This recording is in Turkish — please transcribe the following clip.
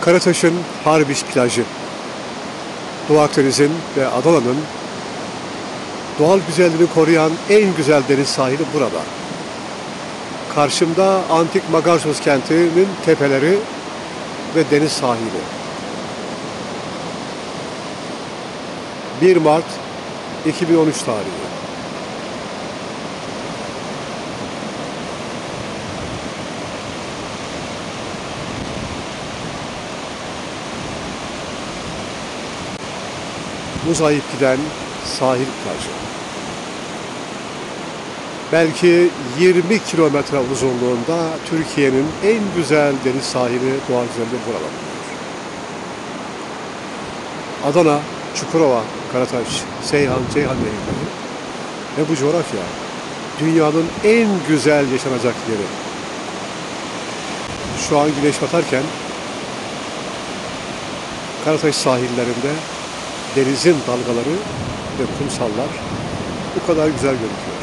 Karataş'ın Harbiş plajı. Doğu Akdeniz'in ve Adana'nın doğal güzelliğini koruyan en güzel deniz sahili burada. Karşımda antik Magarsos kentinin tepeleri ve deniz sahili. 1 Mart 2013 tarihi. Uzayıp giden sahil plajı. Belki 20 kilometre uzunluğunda Türkiye'nin en güzel deniz sahili doğa güzelliği burada. Adana, Çukurova, Karataş, Seyhan, Ceyhan nehirleri ve bu coğrafya dünyanın en güzel yaşanacak yeri. Şu an güneş batarken Karataş sahillerinde denizin dalgaları ve kumsallar bu kadar güzel görünüyor.